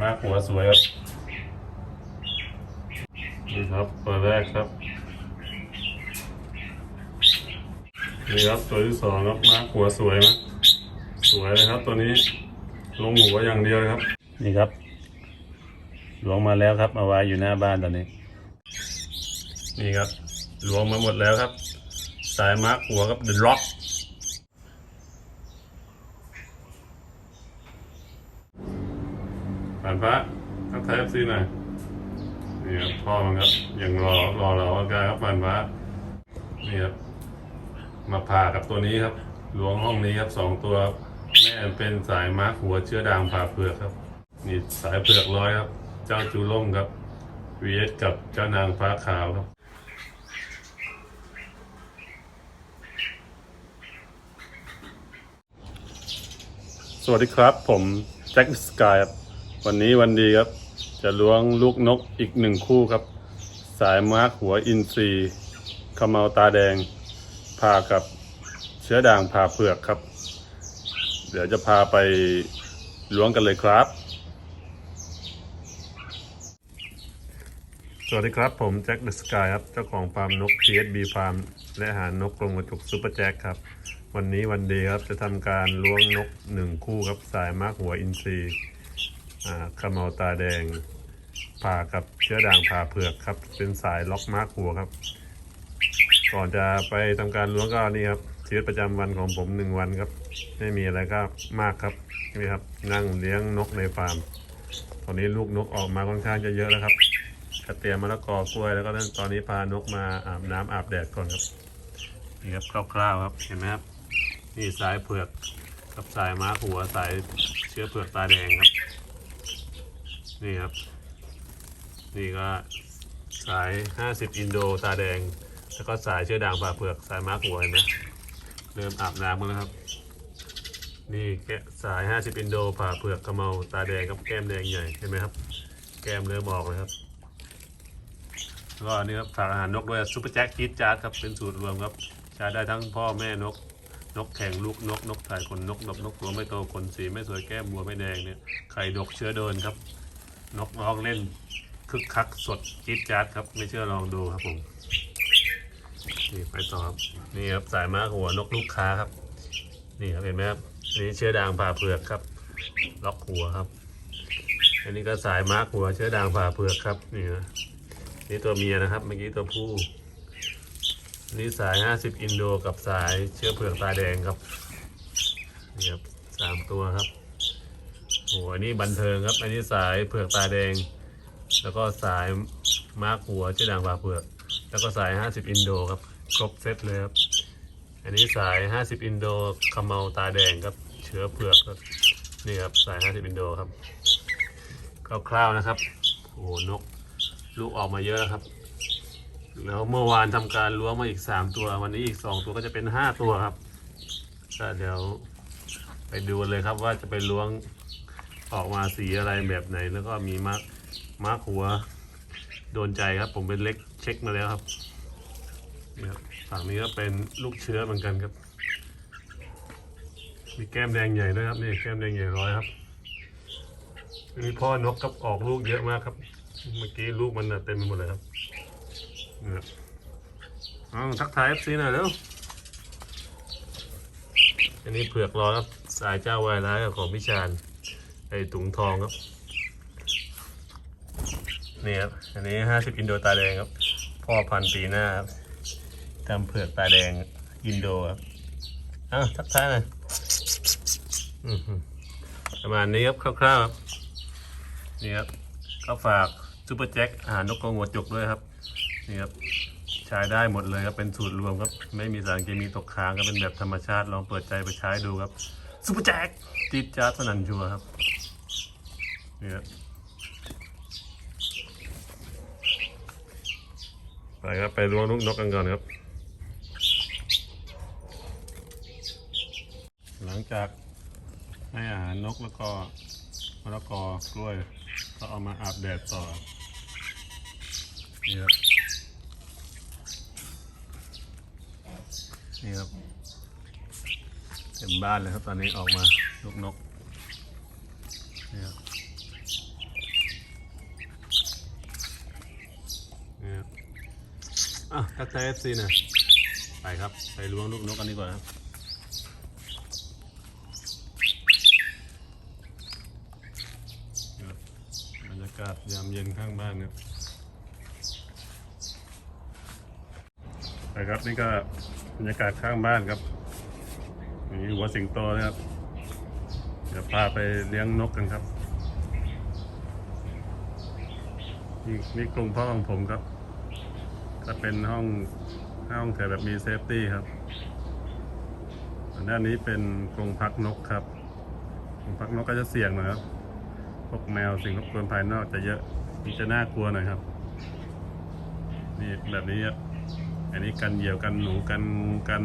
มาหัวสวยครับนี่ครับตัวแรกครับนี่ครับตัวที่สองครับมาหัวสวยนะสวยเลยครับ ตัวนี้ลงหัวอย่างเดียวเลยครับ นี่ครับหลวงมาแล้วครับมาไว้อยู่หน้าบ้านตอนนี้ นี่ครับหลวงมาหมดแล้วครับ สายมาร์คหัวครับเดอะล็อกานพระทักทายเอฟซีหน่อยนี่ครับพ่อมันครับยังรอรอเราอาการครับผ่านพระนี่ครับมาผ่ากับตัวนี้ครับหลวงห้องนี้ครับสองตัวแม่เป็นสายม้าหัวเชื้อด่างผ่าเผือกครับ นี่สายเผือกร้อยครับ เจ้าจูล่งครับ vs กับเจ้านางฟ้าขาวครับสวัสดีครับ ผมแจ็คสกายครับ วันนี้วันดีครับ จะล้วงลูกนกอีกหนึ่งคู่ครับ สายมาร์คหัวอินทรีขมาตาแดงผ่ากับเชื้อด่างผ่าเผือกครับ เดี๋ยวจะพาไปล้วงกันเลยครับ สวัสดีครับผมแจ็คเดอะสกายครับ เจ้าของฟาร์มนก TSB ฟาร์มและหานกกรงกระจุกซูเปอร์แจ็คครับวันนี้วันดีครับจะทำการล้วงนกหนึ่งคู่ครับสายมาร์กหัวอินทรี ขมเมาตาแดงผ่ากับเชื้อด่างผ่าเผือกครับ เป็นสายล็อกมาร์กหัวครับ ก่อนจะไปทำการล้วงก็นี่ครับชีวิตประจำวันของผมหนึ่งวันครับ ไม่มีอะไรก็มากครับนี่ครับนั่งเลี้ยงนกในฟาร์มตอนนี้ลูกนกออกมาค่อนข้างจะเยอะแล้วครับกระเตรียมมะละกอกล้วยแล้วก็ตอนนี้พานกมาอาบน้ำอาบแดดก่อนครับนี่ครับคร่าวๆครับเห็นไหมครับนี่สายเผือกกับสายม้าหัวสายเชื้อเผือกตาแดงครับ นี่ครับ นี่ก็สาย 50 อินโดตาแดง แล้วก็สายเชื้อด่างผ่าเผือกสายม้าหัวเห็นไหมเริ่มอาบน้ำกันแล้วครับ นี่แกสาย 50 อินโดผ่าเผือกกระเมาตาแดงกับแก้มแดงใหญ่เห็นไหมครับ แก้มเริ่มออกเลยครับแล้วก็นี่ครับฝากอาหารนกด้วยซุปเปอร์แจ็คกีดจาร์ดครับเป็นสูตรรวมครับใช้ได้ทั้งพ่อแม่นกนกแข่งลูกนกนกถ่ายขนนกนกนกตัวไม่โตขนสีไม่สวยแก้มบัวไม่แดงเนี่ยไข่ดกเชื้อเดินครับ นกร้องเล่นคึกคักสดจี๊ดจ๊าดครับ ไม่เชื่อลองดูครับผมนี่ไปต่อครับนี่ครับสายม้าหัวนกลูกค้าครับ นี่ครับเห็นไหมครับนนี้เชื้อด่างผ่าเผือกครับ ล็อกหัวครับ อันนี้ก็สายม้าหัวเชื้อด่างผ่าเผือกครับนี่นะนี่ตัวเมียนะครับเมื่อกี้ตัวผู้นี่สาย 50 อินโดกับสายเชื้อเผือกตาแดงครับนี่ครับสามตัวครับ โอ้อันนี้บันเทิงครับ อันนี้สายเผือกตาแดง แล้วก็สายมาร์กหัวเชื้อด่างผ่าเผือก แล้วก็สาย 50 อินโดครับ ครบเซตเลยครับ อันนี้สาย 50 อินโดขมเมาตาแดงครับ เชื้อเผือกครับ นี่ครับสาย 50 อินโดครับ คร่าวๆนะครับ โอ้โหนกลูกออกมาเยอะแล้วครับ แล้วเมื่อวานทำการล้วงมาอีกสามตัว วันนี้อีกสองตัวก็จะเป็นห้าตัวครับก็เดี๋ยวไปดูเลยครับว่าจะไปล้วง ออกมาสีอะไรแบบไหน แล้วก็มีมาร์คมาร์คหัว โดนใจครับ ผมเป็นเล็กเช็คมาแล้วครับนี่ครับฝั่งนี้ก็เป็นลูกเชื้อเหมือนกันครับ มีแก้มแดงใหญ่ด้วยครับนี่แก้มแดงใหญ่ร้อยครับมีพ่อนกกับออกลูกเยอะมากครับ เมื่อกี้ลูกมันเต็มไปหมดเลยครับเนี่ยอ้าทักทายเอฟซีหน่อยเร็วอันนี้เผือกร้อครับสายเจ้าไวร้ายของพิชาน ไอถุงทองครับ นี่ครับ อันนี้ห้าสิบอินโดตาแดงครับ พ่อพันธุ์ปีหน้าครับทำเผือกตาแดงอินโดครับอ้าวทักทายหน่อยประมาณนี้ครับคร่าวๆครับนี่ครับก็ฝากซูเปอร์แจ็คอาหารนกกรงหัวจุกด้วยครับนี่ครับใช้ได้หมดเลยครับเป็นสูตรรวมครับ ไม่มีสารเคมีตกค้างก็เป็นแบบธรรมชาติลองเปิดใจไปใช้ดูครับซูเปอร์แจ็คจี๊ดจ๊าดสนันชัวร์ครับ นี่ครับไปครับไปล้วงลูกนกกันก่อนครับ หลังจากให้อาหารนกแล้วก็มะละกอกล้วย ก็เอามาอาบแดดต่อนี่ครับนี่ครับเต็มบ้านเลยครับตอนนี้ออกมาลูกนกนี่ครับ อะทักทายเอฟซีหน่อยไปครับ ไปล้วงลูกนกกันดีกว่าครับครับบรรยากาศยามเย็นข้างบ้านครับไปครับนี่ก็บรรยากาศข้างบ้านครับนี่หัวสิงโตนะครับ เดี๋ยวพาไปเลี้ยงนกกันครับ นี่นี่กรงพ่อของผมครับ ก็เป็นห้องห้องแถวแบบมีเซฟตี้ครับอันด้านนี้เป็นกรงพักนกครับกรงพักนกก็จะเสี่ยงหน่อยครับพวกแมวสิ่งรบกวนภายนอกจะเยอะมันจะน่ากลัวหน่อยครับ นี่แบบนี้ครับอันนี้กันเหยี่ยวกันหนูกันงูกัน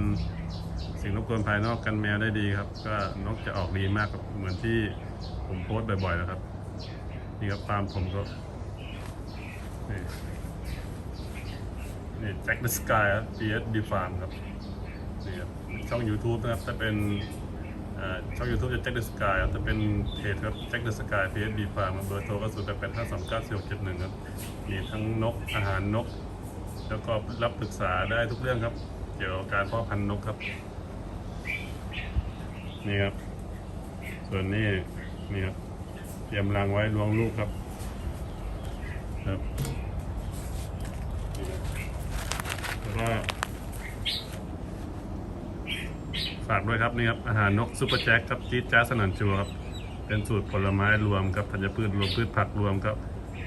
สิ่งรบกวนภายนอกกันแมวได้ดีครับ ก็นกจะออกดีมากครับเหมือนที่ผมโพสต์บ่อยๆนะครับ นี่ครับฟาร์มผมก็นี่ นี่แจ็คเดอะสกายครับ PSD Farm ครับนี่ครับช่อง YouTube นะครับถ้าเป็นช่อง YouTube จะแจ็คเดอะสกายครับถ้าเป็นเพจครับแจ็คเดอะสกาย PSD Farm ครับเบอร์โทรก็ศูนย์แปดแปดห้าสองเก้าสี่หกเจ็ดหนึ่งครับมีทั้งนกอาหารนก แล้วก็รับปรึกษาได้ทุกเรื่องครับ เกี่ยวกับการเพาะพันธุ์นกครับ นี่ครับ ส่วนนี้นี่ครับเตรียมรังไว้รวงลูกครับครับ แล้ว ก็ฝากด้วยครับนี่ครับอาหารนกซุปเปอร์แจ็คครับจี๊ดจ้าสนันชัวครับเป็นสูตรผลไม้รวมครับธัญพืชรวมพืชผักรวมครับ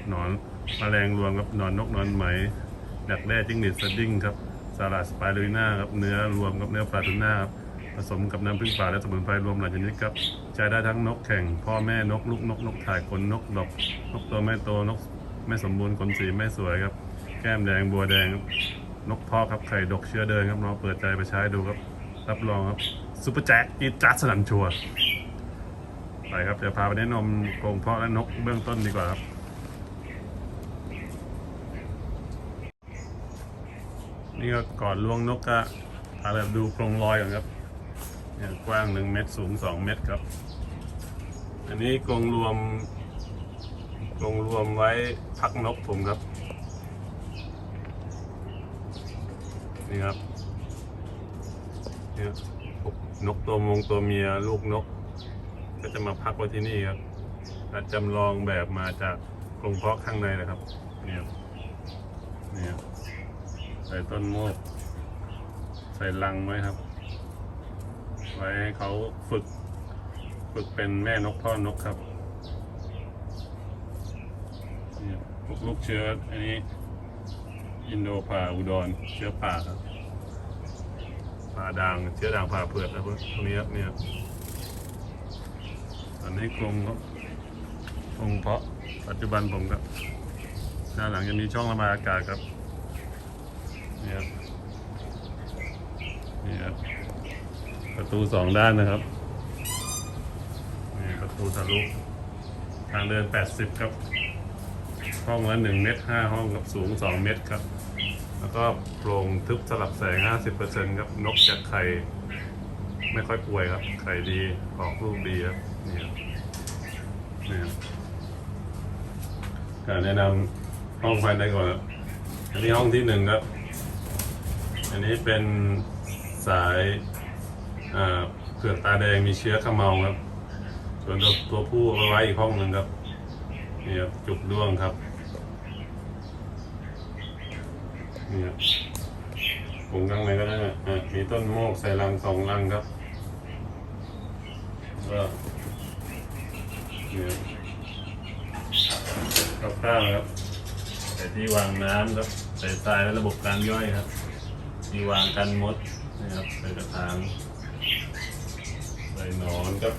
หนอนแมลงรวมครับหนอนนกหนอนไหมดักแด้จิ้งหรีดสดิ้งครับสลัดสไปรูลิน่าครับเนื้อรวมกับเนื้อปลาทูน่าครับผสมกับน้ำผึ้งป่าและสมุนไพรรวมหลายชนิดครับใช้ได้ทั้งนกแข่ง พ่อแม่นกลูกนกนกถ่ายขนนกดอกนกตัวแม่โตนกไม่สมบูรณ์ขนสีไม่สวยครับ แก้มแดงบัวแดง นกพอครับไข่ดกเชื้อเดินครับลองเปิดใจไปใช้ดูครับ รับรองครับซูเปอร์แจ็คอีจัดสนันชัวร์ไปครับเดี๋ยวพาไปแนะนำกรงเพาะและนกเบื้องต้นดีกว่าครับนี่ก็ก่อนลวงนกก็พาแบบดูกรงลอยก่อนครับเนี่ยกว้างหนึ่งเมตรสูงสองเมตรครับ อันนี้กรงรวมกรงรวมไว้พักนกผมครับ นี่ครับเนี่ยพวกนกตัวมงตัวเมียลูกนก ก็จะมาพักไว้ที่นี่ครับจำลองแบบมาจากกรงเพาะข้างในนะครับเนี่ยเนี่ยใส่ต้นโมก ใส่ลังไว้ครับ ไว้ให้เขาฝึก ฝึกเป็นแม่นกพ่อนกครับ เนี่ยลูกเชื้ออันนี้ อินโดผาอุดร เชื้อป่าครับป่าด่าง เชื้อด่างผ่าเผือกนะพวกพวกนี้ครับเนี่ยตอนนี้กรงครับกรงเพาะปัจจุบันผมครับด้านหลังจะมีช่องระบายอากาศครับเนี่ยนี่ครับประตูสองด้านนะครับนี่ประตูทะลุทางเดิน 80 ครับ ห้องละหนึ่งเมตรห้าห้องครับสูงสองเมตรครับ แล้วก็โปร่งทึบสลับแสงห้าสิบเปอร์เซ็นครับ นกจากไข่ไม่ค่อยป่วยครับ ไข่ดีออกลูกดีครับ นี่ครับนี่ครับการแนะนำห้องภายในก่อนครับ อันนี้ห้องที่หนึ่งครับ อันนี้เป็นสายเผือกตาแดงมีเชื้อขมเมาครับ ส่วนตัวตัวผู้เอาไว้อีกห้องหนึ่งครับนี่ครับจุกด้วงครับ นี่ครับผมข้างในก็ได้อะมีต้นโมกใส่รังสองรังครับก็เนี่ครับข้าวครับใส่ที่วางน้ำครับใส่ทรายและระบบการย่อยครับที่วางกันมดนะครับใส่กระถางใส่หนอนครับ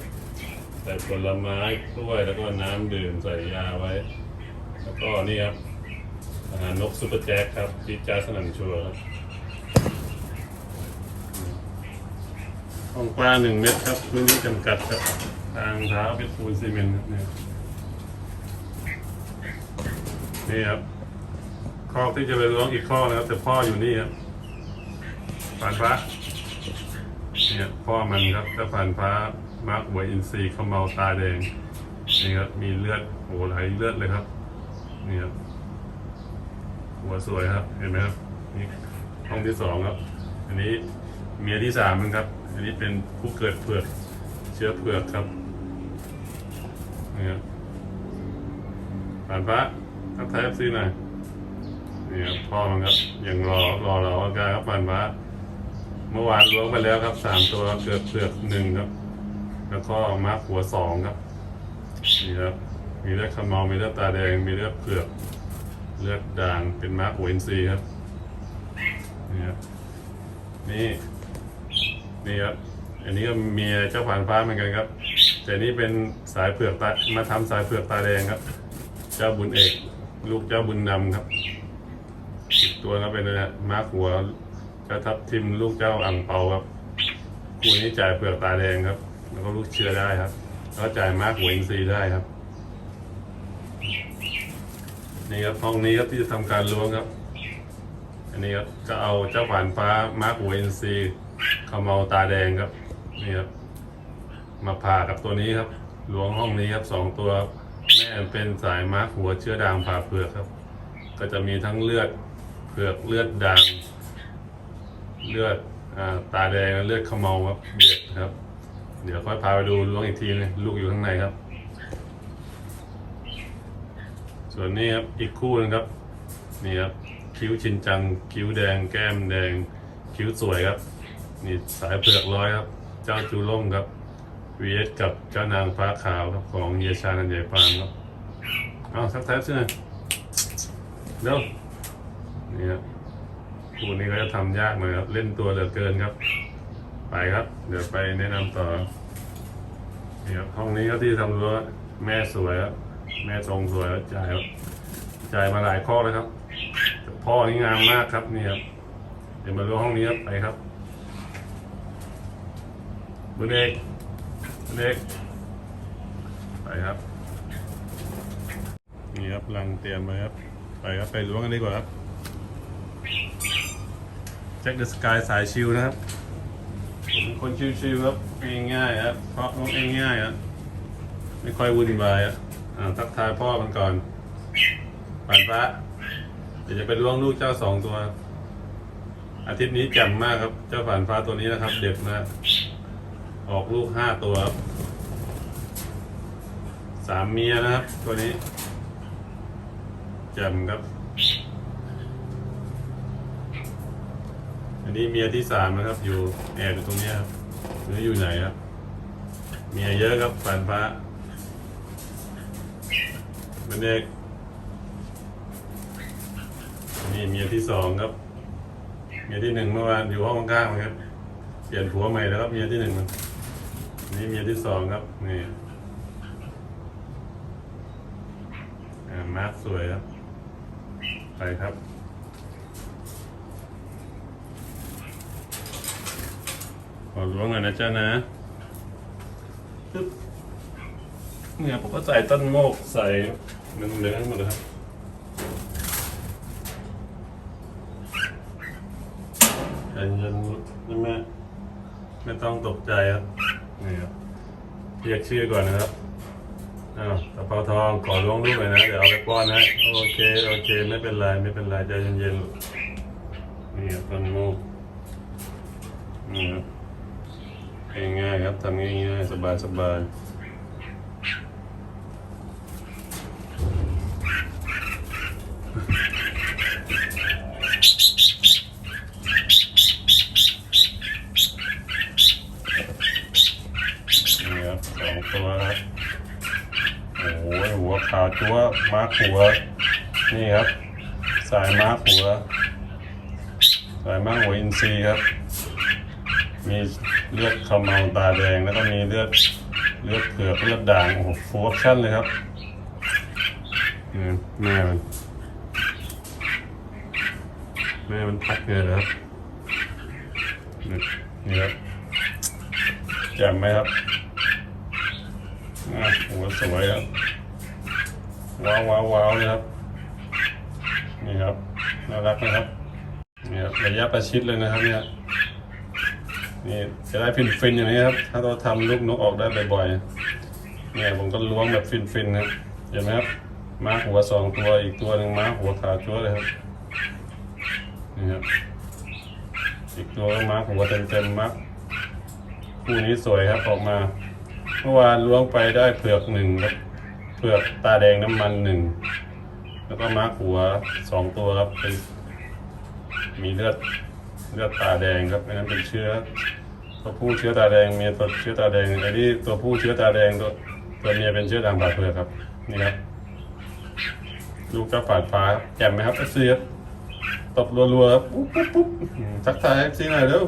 ใส่ผลไม้กล้วยแล้วก็น้ำดื่มใส่ยาไว้ แล้วก็นี่ครับ หารนกซูเปอร์แจ็คครับที่จ้าสนันชัวร์ครับห้องกว้างหนึ่งเมตรครับพื้นที่จำกัดครับทางเท้าเป็นปูนซีเมนต์ครับเนี่ยนี่ครับคอกที่จะไปล้วงอีกข้อนะครับแต่พ่ออยู่นี่ครับผ่านฟ้าเนี่ยพ่อมันครับถ้าผ่านฟ้ามาร์กหัวอินทรีเขาเมาตาแดงนี่ครับมีเลือดโหไหลเลือดเลยครับนี่ครับ หัวสวยครับ เห็นไหมครับ นี่ห้องที่สองครับ อันนี้เมียที่สามนะครับ อันนี้เป็นผู้เกิดเผือกเชื้อเผือกครับนี่ครับผ่านพระทักทายซีหน่อยนี่ครับพ่อมันครับยังรอรอเราอาการครับผ่านพระเมื่อวานล้วงไปแล้วครับสามตัวเกิดเผือกหนึ่งครับ แล้วก็มาร์คหัวสองครับนี่ครับมีเลือดขมอมมีเลือดตาแดงมีเลือดเผือก เลือดด่างเป็นมาร์คหัวอินทรีย์ครับนี่ครับนี่นี่ครับอันนี้ก็เมียเจ้าผ่านฟ้าเหมือนกันครับ แต่นี่เป็นสายเผือกตามาทำสายเผือกตาแดงครับ เจ้าบุญเอก ลูกเจ้าบุญนำครับอีกตัวก็เป็นนะมาร์คหัวเจ้าทับทิมลูกเจ้าอ่างเปาครับคู่นี้จ่ายเผือกตาแดงครับ แล้วก็ลูกเชื้อได้ครับแล้วจ่ายมาร์คหัวอินทรีได้ครับ นี่ครับห้องนี้ครับที่จะทำการล้วงครับ อันนี้ครับก็เอาเจ้าผ่านฟ้ามาร์คหัวอินทรีขมเมาตาแดงครับนี่ครับมาผ่ากับตัวนี้ครับล้วงห้องนี้ครับสองตัวแม่เป็นสายมาร์คหัวเชื้อด่างผ่าเผือกครับ ก็จะมีทั้งเลือดเผือกเลือดด่างเลือดอตาแดงเลือดขมเมาครับเด็ดครับ เดี๋ยวค่อยพาไปดูล้วงอีกทีนึงลูกอยู่ข้างในครับ ส่วนนี้ครับอีกคู่นึงครับนี่ครับคิ้วชินจัง คิ้วแดง แก้มแดง คิ้วสวยครับ นี่สายเผือกร้อยครับ เจ้าจูล่งครับ vs กับเจ้านางฟ้าขาวครับของเยชานันใหญ่ปานครับเอาสักแท็บสิหน่อเร็วนี่ครับคู่นี้ก็จะทำยากหน่อยครับ เล่นตัวเหลือเกินครับ ไปครับ เดี๋ยวไปแนะนำต่อนี่ครับห้องนี้ก็ที่ทำรั้วแม่สวยครับ แม่ทรงสวยแล้วจ่ายจ่ายมาหลายข้อแล้วครับแต่พ่อนี่งามมากครับนี่ครับเดี๋ยวมาดูห้องนี้ครับไปครับบุญเอกบุญเอกไปครับนี่ครับลังเตรียมไว้ครับ ไปครับไปล้วงกันดีกว่าครับแจ็คเดอะสกายสายชิวนะครับผมคนชิวๆครับง่ายๆครับเพราะน้องง่ายๆครับไม่ค่อยวุ่นวายอะ อ่าทักทายพ่อมันก่อนปานพระเดี๋ยวจะไปล้วงลูกเจ้าสองตัว อาทิตย์นี้แจ่มมากครับ เจ้าผ่านฟ้าตัวนี้นะครับ เด็ดมากออกลูกห้าตัวครับสามเมียนะครับ ตัวนี้แจ่มครับ อันนี้เมียที่สามนะครับ อยู่แอบอยู่ตรงนี้ครับหรืออยู่ไหนครับเมียเยอะครับผ่านฟ้า นเด็กนี่เมียที่สองครับ เมียที่หนึ่งเมื่อวานอยู่ห้องข้างๆครับ เปลี่ยนผัวใหม่แล้วครับ เมียที่หนึ่งมันนี่เมียที่สองครับ นี่อ่ามาร์คสวยครับ ไปครับขอล้วงหน่อยนะจ๊ะนะเนี่ยผมก็ใส่ต้นโมกใส่ เหลืองๆหมดเลยครับใจเย็นๆนะแม่ไม่ต้องตกใจครับ นี่ครับเรียกชื่อก่อนนะครับอ้าวตะเภาทองขอล้วงลูกหน่อยนะ เดี๋ยวเอาไปป้อนนะโอเค โอเค ไม่เป็นไร ไม่เป็นไร ใจเย็นๆนี่ครับต้นโมกนี่ครับง่ายๆครับทำง่ายๆสบายๆ นี่ครับสองตัวครับโอ้โหหัวขาวจั๊วมาร์คหัว นี่ครับ สายมาร์คหัว สายมาร์คหัวอินทรีย์ครับ มีเลือด ขาวเมาตาแดง แล้วก็มีเลือดเลือดเผือกเลือดด่างโอ้โหฟูออปชั่นเลยครับนี่แม่มันแม่มันพักเงินนะครับนี่ครับแจ่มไหมครับอะหัวสวยครับ ว้าวว้าวว้าวเลยครับ นี่ครับ น่ารักนะครับ นี่ครับระยะประชิดเลยนะครับเนี่ย นี่จะได้ฟินๆอย่างนี้ครับ ถ้าเราทำลูกนกออกได้บ่อยๆเนี่ยผมก็ล้วงแบบฟินฟินๆครับเห็นไหมครับม้าหัวสองตัวอีกตัวหนึ่งม้าหัวขาวจั๊วเลยครับนี่ครับอีกตัวก็มาหัวเต็มๆมักคู่นี้สวยครับออกมาเมื่อวานล้วงไปได้เผือกหนึ่งครับเผือกตาแดงน้ำมันหนึ่งแล้วก็มาหัวสองตัวครับเป็นมีเลือดเลือดตาแดงครับอันนั้นเป็นเชื้อ ตัวผู้เชื้อตาแดงเมียตัวเชื้อตาแดงไอ้นี่ตัวผู้เชื้อตาแดงตัวตัวเมียเป็นเชื้อด่างผาเผือกครับนี่ครับลูกก็ฝาดฟ้าแจ่มไหมครับเอฟซีครับตบรัวๆครับปุ๊บปุ๊บปุ๊บทักทายเอฟซีหน่อยเร็ว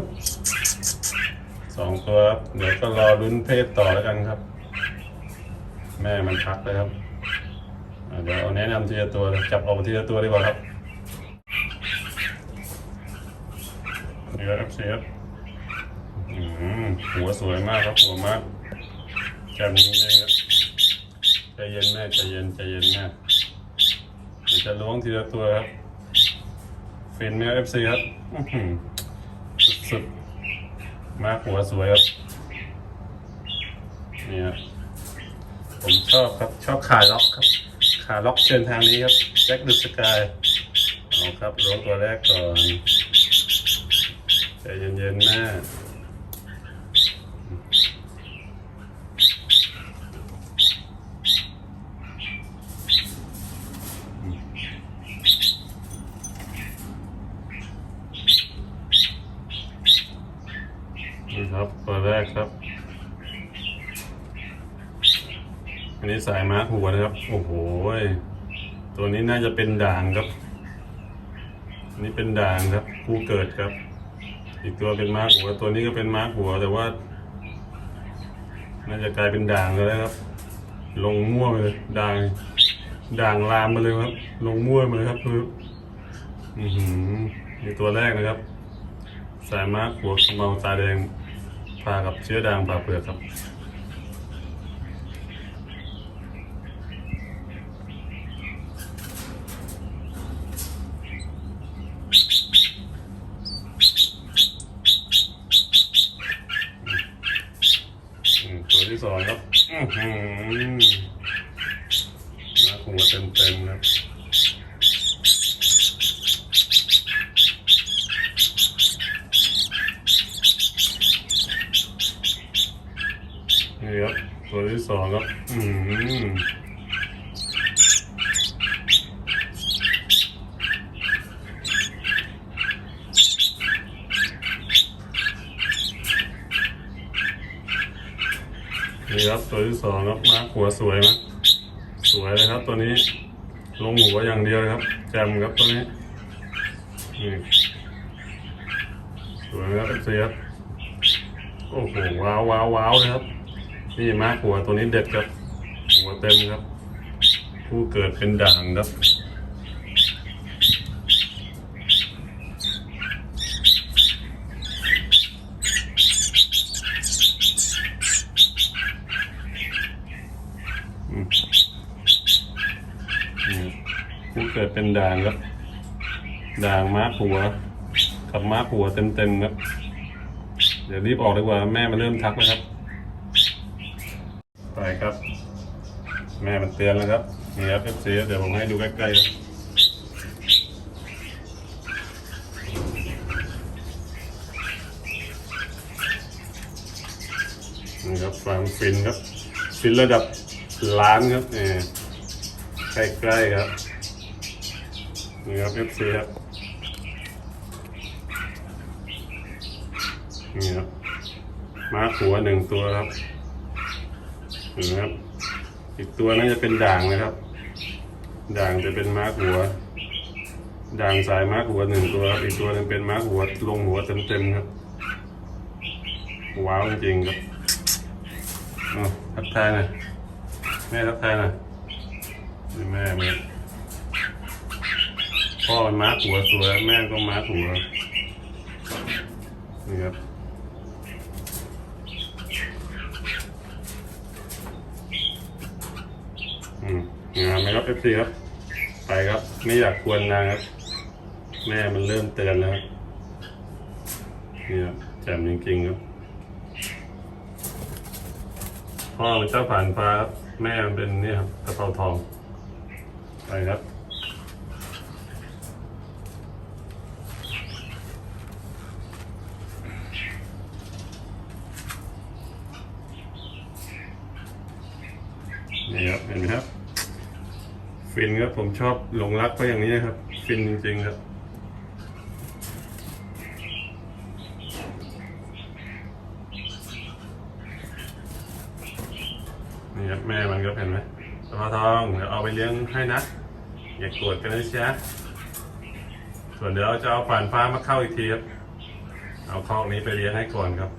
สองตัวครับเดี๋ยวก็รอลุ้นเพศต่อแล้วกันครับ แม่มันพักเลยครับเดี๋ยวเอาแนะนำทีละตัวจับออกทีละตัวดีกว่าครับนี่ครับเอฟซีครับ หัวสวยมากครับหัวมากแจ่มจริงๆครับใจเย็นแม่ใจเย็นใจเย็นแม่เดี๋ยวจะล้วงทีละตัวครับฟินไหมเอฟซีครับสุดๆมากหัวสวยครับนี่ครับผมชอบครับชอบขาล็อกครับ ขาล็อกเชิญทางนี้ครับแจ็คดุสกายเอาครับล้วงตัวแรกก่อนใจเย็นๆแม่ นี่ครับตัวแรกครับ อั นนี้สายม้าหัวนะครับ โอ้โห ตัวนี้น่าจะเป็นด่างครับนนี้เป็นด่างครับผู้เกิดครับ อีกตัวเป็นม้าหัว ตัวนี้ก็เป็นม้าหัว แต่ว่า น่าจะกลายเป็นด่างแล้วนะครับ ลงมั่วไปเลยด่าง ด่างลามมาเลยครับ ลงมั่วมาเลยครับคืออือหือนี่ตัวแรกนะครับ สายม้าหัวขมเมาตาแดงพากับเชื้อด่างผ่าเปลือกครับ อืม ตัวที่สองครับอื้อหือมาหัวเต็มเต็มๆครับนี่ครับตัวที่สองครับ อืมนี่ครับ ตัวที่สองครับมาหัวสวยไหมสวยเลยครับตัวนี้ ลงหัวอย่างเดียวเลยครับ แจมครับตัวนี้นี่สวยครับเสียบโอ้โหว้าวว้าวว้าวเลยครับนี่มาหัวตัวนี้เด็ดครับ หัวเต็มครับ ผู้เกิดเป็นด่างครับ อืมนี่ผู้เกิดเป็นด่างครับ ด่างม้าหัว กับม้าหัวเต็มๆครับ เดี๋ยวรีบออกดีกว่าแม่มันเริ่มทักแล้วครับ ไปครับ แม่มันเตือนแล้วครับนี่ครับเอฟซีเดี๋ยวผมให้ดูใกล้ๆครับนี่ครับความฟินครับ ฟินระดับล้านครับเนี่ยใกล้ๆครับ นี่ครับเอฟซีครับนี่ครับม้าหัวหนึ่งตัวครับเห็นะครับ อีกตัวน่าจะเป็นด่างนะครับ ด่างจะเป็นม้าหัว ด่างสายม้าหัวหนึ่งตัวครับอีกตัวนึงเป็นม้าหัวลงหัวเต็มๆครับ ว้าวจริงๆครับเอทักทายหน่อยแม่ทักทายหน่อยแม่แม่ พ่อมันม้าหัวสวยแม่ก็ม้าหัวนี่ครับอืมงามไหมครับเอฟซีครับ ไปครับ ไม่อยากควรนางครับ แม่มันเริ่มเตือนแล้วนี่ครับแจ่มจริงๆครับพ่อมันเจ้าผ่านฟ้าครับแม่มันเป็นเนี่ยครับกระเป๋าทองไปครับ นี่ครับเห็นไหมครับ ฟินครับผมชอบหลงรักก็อย่างนี้นะครับ ฟินจริงๆครับนี่ครับแม่มันก็เห็นไหมสมาทองเดี๋ยวเอาไปเลี้ยงให้นะ อย่ากโกรธกันนะจ๊ะส่วนเดี๋ยวเราจะเอาผ่านฟ้ามาเข้าอีกทีครับ เอาคอกนี้ไปเลี้ยงให้ก่อนครับ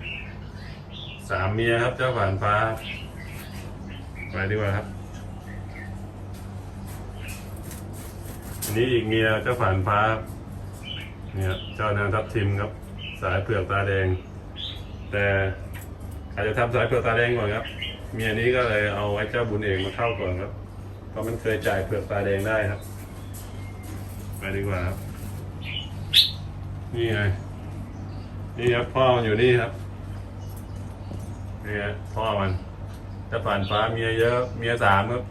สามเมียครับเจ้าผ่านฟ้า ไปดีกว่าครับ อันนี้อีกเมียเจ้าผ่านฟ้าเนี่ยเจ้านางทับทิมครับ สายเผือกตาแดง แต่อาจจะทำสายเผือกตาแดงก่อนครับ เมียนี้ก็เลยเอาไอ้เจ้าบุญเอกมาเข้าก่อนครับ เพราะมันเคยจ่ายเผือกตาแดงได้ครับ ไปดีกว่าครับ นี่ไง นี่ครับพ่อมันอยู่นี่ครับนี่ฮะพ่อมัน ถ้าผ่านฟ้าเมียเยอะเมียสามครับ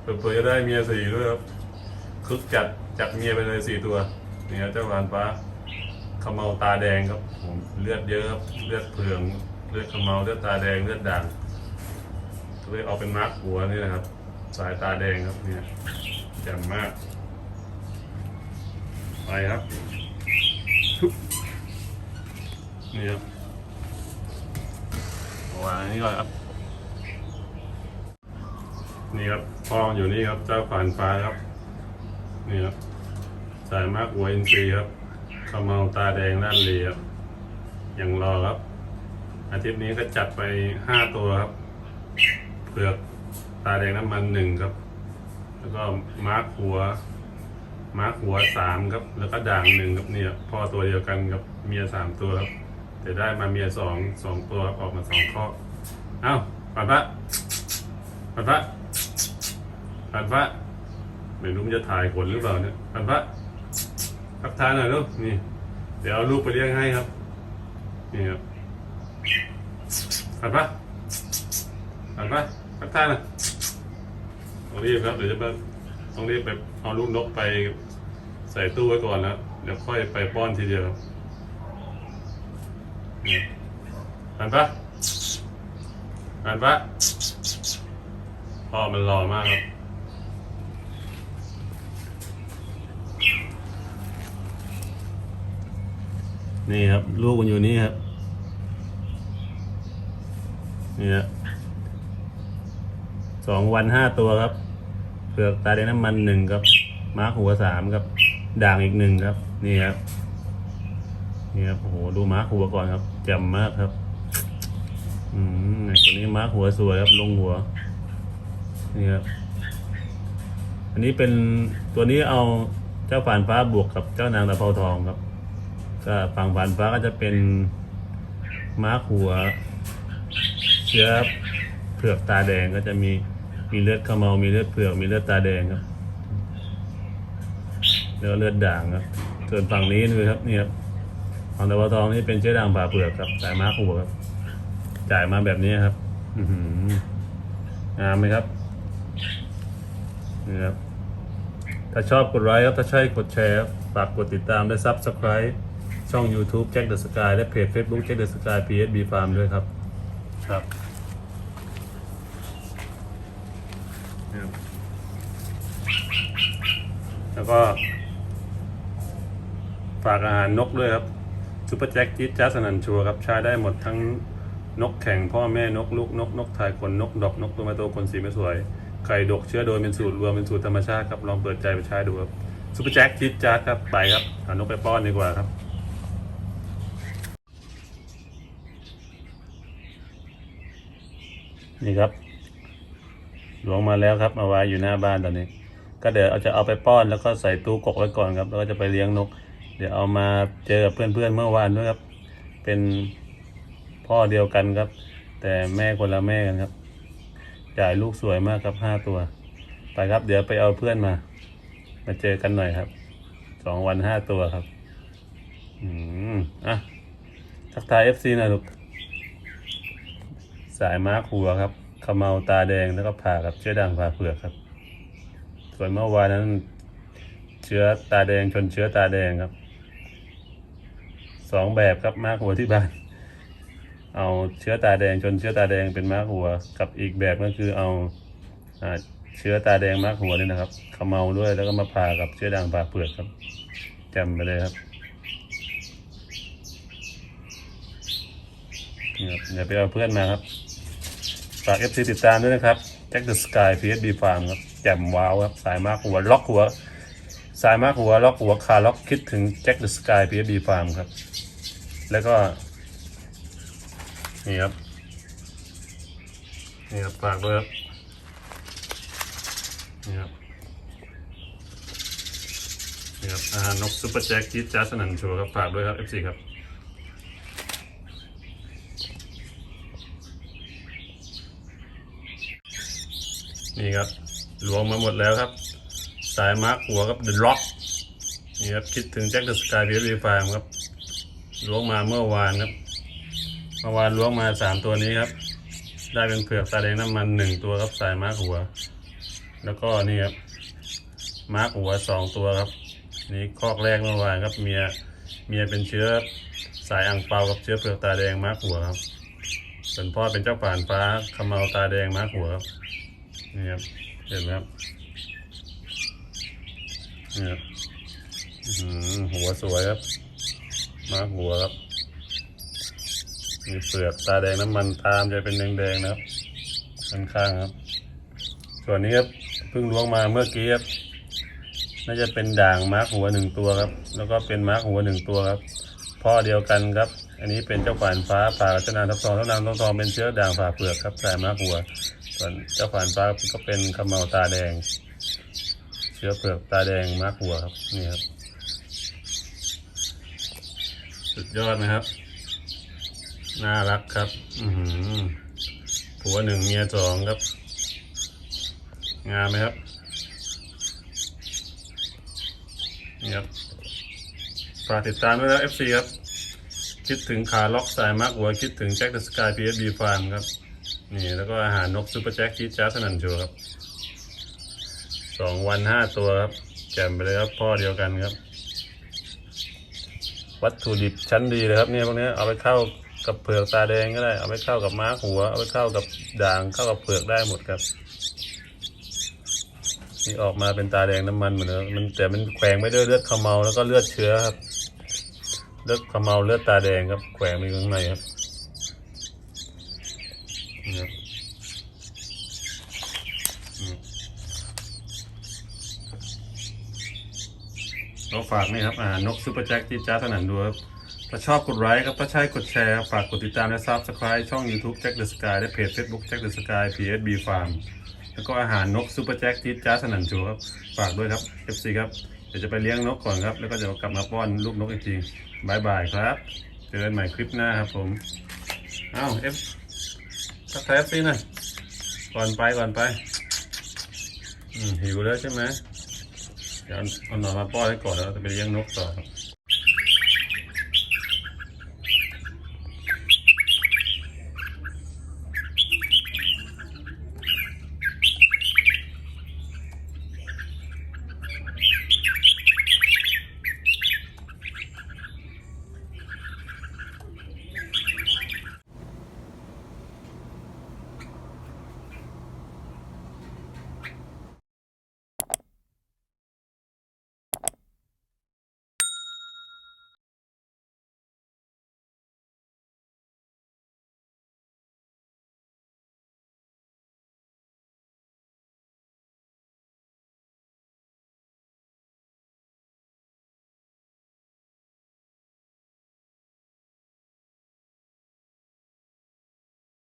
เผื่อๆจะได้เมียสี่ด้วยครับคึกจัดจัดเมียไปเลยสี่ตัวนี่ครับเจ้าผ่านฟ้าขมเมาตาแดงครับผมเลือดเยอะครับเลือดเผืองเลือดขมเมาเลือดตาแดงเลือดด่างเลยเอาเป็นมาร์กหัวนี่นะครับ สายตาแดงครับเนี่ยแจ่มมาก ไปครับทุบนี่ครับวางอันนี้ก่อนครับ นี่ครับพ่ออยู่นี่ครับ เจ้าผ่านฟ้าครับ นี่ครับสายมากหัวอินทรีครับขมเมาตาแดงด้านเลีครับยังรอครับ อาทิตย์นี้ก็จัดไปห้าตัวครับเผือกตาแดงน้ำมันหนึ่งครับ แล้วก็มาร์คหัว มาร์คหัวสามครับ แล้วก็ด่างหนึ่งครับเนี่ยพ่อตัวเดียวกันกับเมียสามตัวครับ แต่ได้มาเมียสองสองตัวออกมาสองข้อเอ้าปัดพระปัดพระ ปัดพระไม่รู้มันจะถ่ายผลหรือเปล่าเนี่ยปัดพระทักทายหน่อยลูกนี่ เดี๋ยวเอาลูกไปเลี้ยงให้ครับ นี่ครับปัดพระปัดพระทักทายหน่อยต้องรีบครับเดี๋ยวจะไปต้องรีบไปเอาลูกนกไปใส่ตู้ไว้ก่อนแล้วเดี๋ยวค่อยไปป้อนทีเดียวครันี่ปัดพระอ่านปะพ่อมันหล่อมากครับ นี่ครับลูกมันอยู่นี่ครับนี่ฮะสองวันห้าตัวครับเผือกตาแดงน้ำมันหนึ่งครับม้าหัวสามครับ ด่างอีกหนึ่งครับ นี่ครับนี่ครับโอ้โหดูม้าหัวก่อนครับแจ่มมากครับ อืมตัวนี้มาร์คหัวสวยครับลงหัวนี่ครับอันนี้เป็นตัวนี้เอาเจ้าผ่านฟ้าบวกกับเจ้านางตะเภาทองครับ ก็ฝั่งผ่านฟ้าก็จะเป็นม้าร์คหัว เชื้อเผือกตาแดงก็จะมีมีเลือดขมเมามีเลือดเผือก มีเลือดตาแดงครับแล้วเลือดด่างครับส่วนฝั่งนี้นี่ครับนี่ครับฝั่งตะเภาทองนี่เป็นเชื้อด่างผ่าเปลือกครับสายม้าร์คหัวครับ จ่ายมาแบบนี้ครับ อืงามไหมครับนี่ครับถ้าชอบกดไลค์ครับถ้าใช่กดแชร์ฝากกดติดตามและ Subscribe ช่อง YouTube แจ็คเดอะสกายและเพจ Facebook แจ็คเดอะสกาย PSB Farm ด้วยครับ ครับนี่ครับแล้วก็ ฝากอาหารนกด้วยครับซูเปอร์แจ็คจี๊ดจ้าสนันชัวร์ครับใช้ได้หมดทั้งนกแข่งพ่อแม่นกลูกนกนกทายคนนกดอกนกตัวมาโตคนสีไม่สวย ไข่ดกเชื้อโดยเป็นสูตรรวมเป็นสูตรธรรมชาติครับ ลองเปิดใจไปใช้ดูครับซูเปอร์แจ็คจี๊ดจ้าครับไปครับหานกไปป้อนดีกว่าครับ นี่ครับ หลวงมาแล้วครับมาไว้อยู่หน้าบ้านตอนนี้ ก็เดี๋ยวเอาจะเอาไปป้อนแล้วก็ใส่ตู้กกไว้ก่อนครับแล้วก็จะไปเลี้ยงนก เดี๋ยวเอามาเจอกับเพื่อนๆเมื่อวานด้วยครับ เป็นพ่อเดียวกันครับ แต่แม่คนละแม่กันครับ จ่ายลูกสวยมากครับห้าตัว ไปครับ เดี๋ยวไปเอาเพื่อนมา มาเจอกันหน่อยครับสองวันห้าตัวครับ อืมอะทักทายเอฟซีหน่อยลูก สายม้าขัวครับขมเมาตาแดงแล้วก็ผ่ากับเชื้อด่างผ่าเปลือกครับ ส่วนเมื่อวานนั้น เชื้อตาแดงชนเชื้อตาแดงครับสองแบบครับม้าหัวที่บ้าน เอาเชื้อตาแดงชนเชื้อตาแดงเป็นม้าหัว กับอีกแบบก็คือเอาอเชื้อตาแดงม้าหัวนี่นะครับขมเมาด้วยแล้วก็มาผ่ากับเชื้อด่างผ่าเปลือกครับจ่มไปเลยครับนี่ครับเดี๋ยวไปเอาเพื่อนมาครับ ฝาก FC ติดตามด้วยนะครับแจ็คเดอะสกาย PSB Farm ครับแจ่มว้าวครับสายมากหัวล็อกหัว สายมากหัวล็อกหัวคาล็อกคิดถึงแจ็คเดอะสกาย PSB Farm ครับ แล้วก็ นี่ครับ นี่ครับฝากด้วยครับนี่ครับนี่ครับอาหารนกซุปเปอร์แจ็คที่จ้าสนันโชว์ครับฝากด้วยครับ FC ครับ นี่ครับรวมมาหมดแล้วครับ สายมาร์คหัวกับเดอะล็อกนี่ครับคิดถึงแจ็คเดอะสกายเบียร์ฟาร์มครับล้วงมาเมื่อวานครับเมื่อวานล้วงมาสามตัวนี้ครับ ได้เป็นเผือกตาแดงน้ำมันหนึ่งตัวครับสายมาร์คหัว แล้วก็นี่ครับมาร์คหัวสองตัวครับ นี่คอกแรกเมื่อวานครับเมียเมียเป็นเชื้อสายอ่างเปากับเชื้อเผือกตาแดงมาร์คหัวครับส่วนพ่อเป็นเจ้าป่านฟ้าขมเมาตาแดงมาร์คหัวครับ นี่ครับ เห็นไหมครับนี่ครับหัวสวยครับ มาหัวครับ มีเปลือกตาแดงน้ำมันตามจะเป็นแดงๆนะครับด้านข้างครับ ส่วนนี้ครับเพิ่งล้วงมาเมื่อกี้ครับ น่าจะเป็นด่างมาร์กหัวหนึ่งตัวครับ แล้วก็เป็นมาร์กหัวหนึ่งตัวครับพ่อเดียวกันครับ อันนี้เป็นเจ้าขวานฟ้าผ่าเจ้านางทับทองเจ้านางทับทองเป็นเชื้อด่างผ่าเปลือกครับสายมาร์กหัว ส่วนเจ้าขวานฟ้าก็เป็นขมเมาตาแดง เชื้อเปลือกตาแดงมากหัวครับนี่ครับ สุดยอดนะครับ น่ารักครับ อือหือผัวหนึ่งเมียสองครับ งามไหมครับนี่ครับฝากติดตามด้วยนะ FC ครับ คิดถึงขาล็อกสายมากหัวคิดถึงแจ็คเดอะสกายพีเอสบีฟาร์มครับ นี่แล้วก็อาหารนกซูเปอร์แจ็คคีจ้าสนันโชว์ครับสองวันห้าตัวครับแจมไปเลยครับพ่อเดียวกันครับ วัตถุดิบชั้นดีเลยครับเนี่ยพวกนี้เอาไปเข้ากับเปลือกตาแดงก็ได้ เอาไปเข้ากับม้าหัว เอาไปเข้ากับด่างเข้ากับเปลือกได้หมดครับนี่ออกมาเป็นตาแดงน้ำมันเหมือนเดิมมันแต่มันแขวงไม่ด้วยเลือดขมเมาแล้วก็เลือดเชื้อครับ เลือดขมเมาเลือดตาแดงครับแขวงไปข้างในครับนี่ครับอืม เราฝากนี่ครับอ่านกซูเปอร์แจ็คที่จ้าถนันดูครับถ้าชอบกดไลค์ครับถ้าใช่กดแชร์ ฝากกดติดตามและซับสไคร b e ช่อง YouTube Jack the Sky และเพจ Facebook Jack the Sky PSB Farm แล้วก็อาหารนกซูเปอร์แจ็คที่จ้าสนันจูครับ ฝากด้วยครับ FC ครับ เดี๋ยวจะไปเลี้ยงนกก่อนครับ แล้วก็จะกลับมาป้อนลูกนกอีกทีบายบายครับ เจอกันใหม่คลิปหน้าครับผม อ้าว F ทักทาย FC หน่อยก่อนไปก่อนไปหิวแล้วใช่ไหม เดี๋ยวเอาหนอนมาป้อนให้ก่อนแล้วจะไปเลี้ยงนกต่อครับ